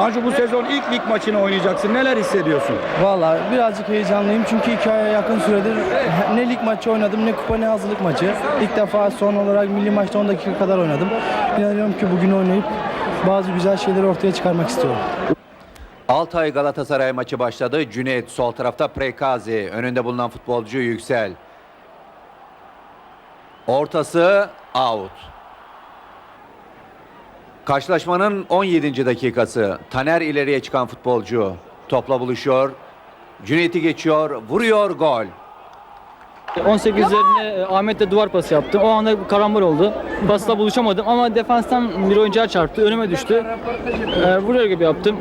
Tanju bu sezon ilk lig maçını oynayacaksın. Neler hissediyorsun? Valla birazcık heyecanlıyım çünkü iki aya yakın süredir ne lig maçı oynadım ne kupa ne hazırlık maçı. İlk defa son olarak milli maçta 10 dakika kadar oynadım. İnanıyorum ki bugün oynayıp bazı güzel şeyleri ortaya çıkarmak istiyorum. Altay Galatasaray maçı başladı. Cüneyt sol tarafta Prekazi. Önünde bulunan futbolcu Yüksel. Ortası out. Karşılaşmanın 17. dakikası. Taner ileriye çıkan futbolcu. Topla buluşuyor. Cüneyt'i geçiyor. Vuruyor gol. 18 üzerine e, Ahmet'le duvar pası yaptım. O anda karambol oldu. Pasla buluşamadım ama defanstan bir oyuncuya çarptı. Önüme düştü. E, vuruyor gibi yaptım.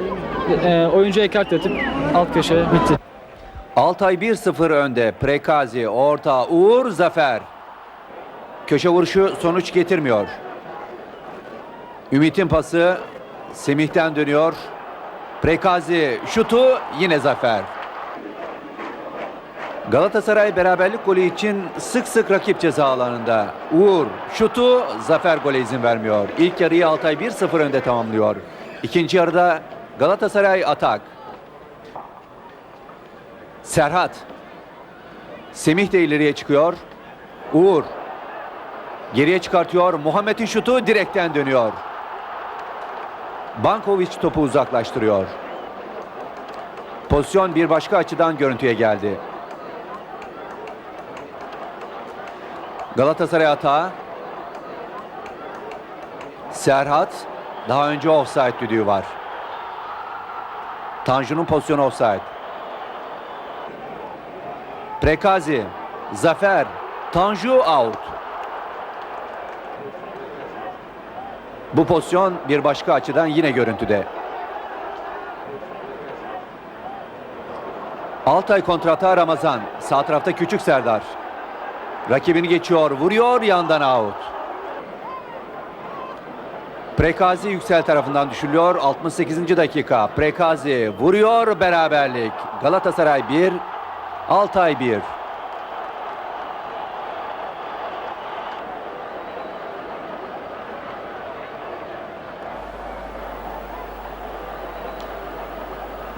E, oyuncuya ekart edip alt köşe bitti. Altay 1-0 önde. Prekazi, orta, Uğur, Zafer. Köşe vuruşu sonuç getirmiyor. Ümit'in pası Semih'ten dönüyor. Prekazi şutu yine Zafer. Galatasaray beraberlik golü için sık sık rakip ceza alanında. Uğur şutu Zafer gole izin vermiyor. İlk yarıyı Altay 1-0 önde tamamlıyor. İkinci yarıda Galatasaray atak. Serhat. Semih de ileriye çıkıyor. Uğur. Geriye çıkartıyor. Muhammed'in şutu direkten dönüyor. Bankovic topu uzaklaştırıyor. Pozisyon bir başka açıdan görüntüye geldi. Galatasaray hata. Serhat. Daha önce offside düdüğü var. Tanju'nun pozisyonu offside. Prekazi, Zafer, Tanju out. Bu pozisyon bir başka açıdan yine görüntüde. Altay kontrata Ramazan. Sağ tarafta Küçük Serdar. Rakibini geçiyor, vuruyor, yandan out. Prekazi Yüksel tarafından düşürülüyor. 68. dakika. Prekazi vuruyor, beraberlik. Galatasaray 1, Altay 1.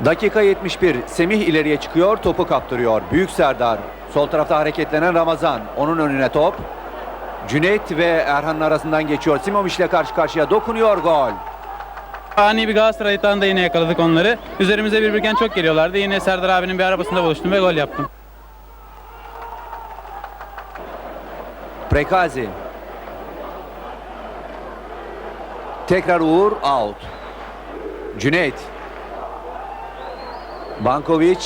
Dakika 71. Semih ileriye çıkıyor, topu kaptırıyor. Büyük Serdar. Sol tarafta hareketlenen Ramazan. Onun önüne top. Cüneyt ve Erhan'ın arasından geçiyor. Simovic ile karşı karşıya dokunuyor gol. Ani bir Galatasaray itağında yine yakaladık onları. Üzerimize birbirken çok geliyorlardı. Yine Serdar abinin bir arabasında buluştum ve gol yaptım. Prekazi. Tekrar Uğur out. Cüneyt. Bankovic.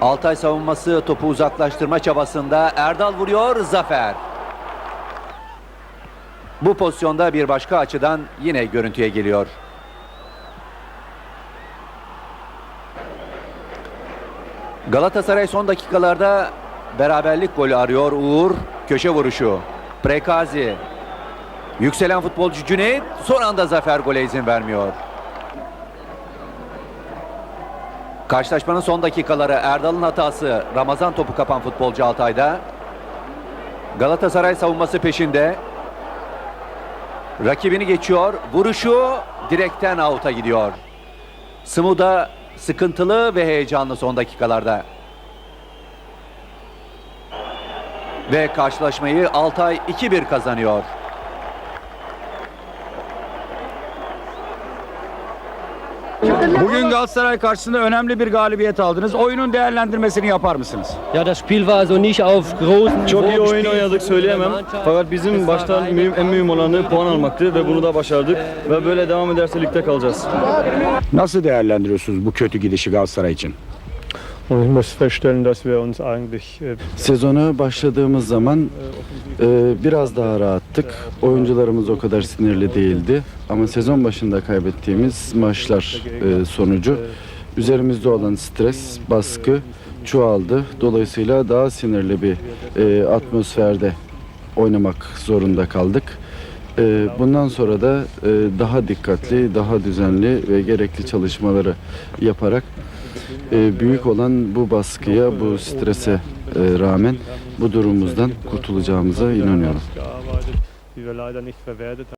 Altay savunması topu uzaklaştırma çabasında Erdal vuruyor Zafer. Bu pozisyonda bir başka açıdan yine görüntüye geliyor. Galatasaray son dakikalarda beraberlik golü arıyor. Uğur köşe vuruşu. Prekazi. Yükselen futbolcu Cüneyt son anda Zafer gole izin vermiyor. Karşılaşmanın son dakikaları Erdal'ın hatası. Ramazan topu kapan futbolcu Altay'da. Galatasaray savunması peşinde. Rakibini geçiyor. Vuruşu direkten out'a gidiyor. Smuda sıkıntılı ve heyecanlı son dakikalarda. Ve karşılaşmayı Altay 2-1 kazanıyor. Bugün Galatasaray karşısında önemli bir galibiyet aldınız. Oyunun değerlendirmesini yapar mısınız? Ja, das Spiel war also nicht auf großen Çok iyi Niveau oyun oynadık söyleyemem. Fakat bizim baştan mühim, en mühim olanı puan almaktı ve bunu da başardık. Ve böyle devam ederse ligde kalacağız. Nasıl değerlendiriyorsunuz bu kötü gidişi Galatasaray için? Sezona başladığımız zaman e, biraz daha rahattık. Oyuncularımız o kadar sinirli değildi. Ama sezon başında kaybettiğimiz maçlar e, sonucu üzerimizde olan stres, baskı çoğaldı. Dolayısıyla daha sinirli bir e, atmosferde oynamak zorunda kaldık. E, bundan sonra da e, daha dikkatli, daha düzenli ve gerekli çalışmaları yaparak e, büyük olan bu baskıya, bu strese e, rağmen bu durumumuzdan kurtulacağımıza inanıyorum.